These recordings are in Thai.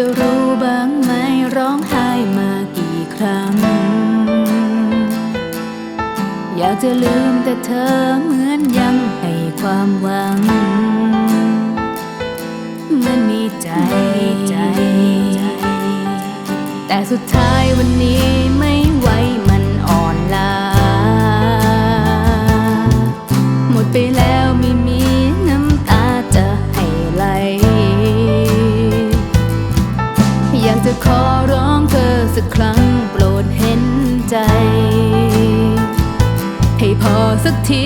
จะรู้บ้างไหมร้องไห้มากี่ครั้ง อยากจะลืมแต่เธอเหมือนยังให้ความหวังเหมือนมีใจ แต่สุดท้ายวันนี้ไม่ ใจ ให้พอสักที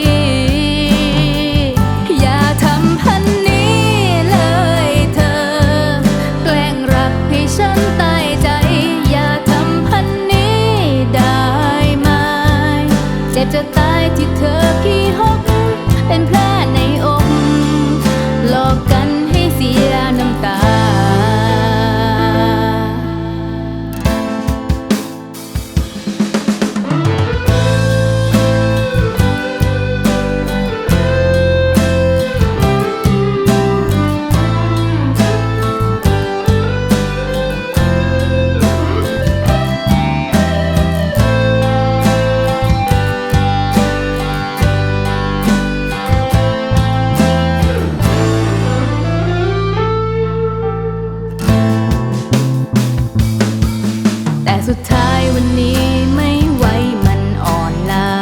สุดท้ายวันนี้ไม่ไหวมันอ่อนล้า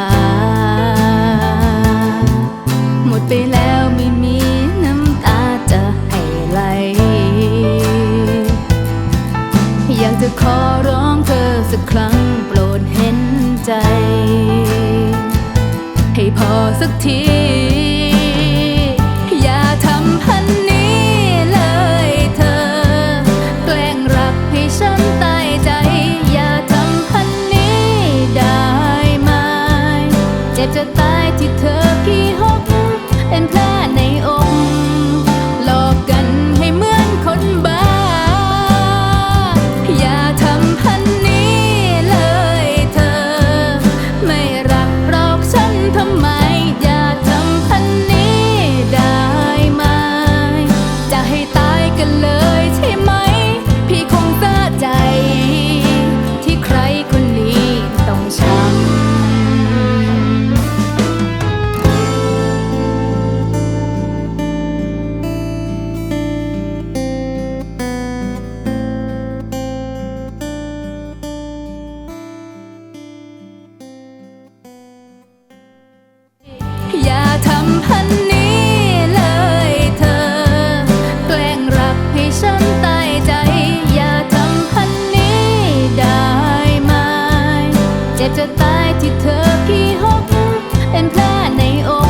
หมดไปแล้วไม่มีน้ำตาจะให้ไหล อยากจะขอร้องเธอสักครั้งโปรดเห็นใจ ให้พอสักที จะตายที่เธอขี้หกเป็นแผล พันี้เลยเธอ แกล้งรักให้ฉันตายใจ อย่าทำพันนี้ได้ไหมเจ็บจะตายที่เธอพี่หกเป็นแผลในอก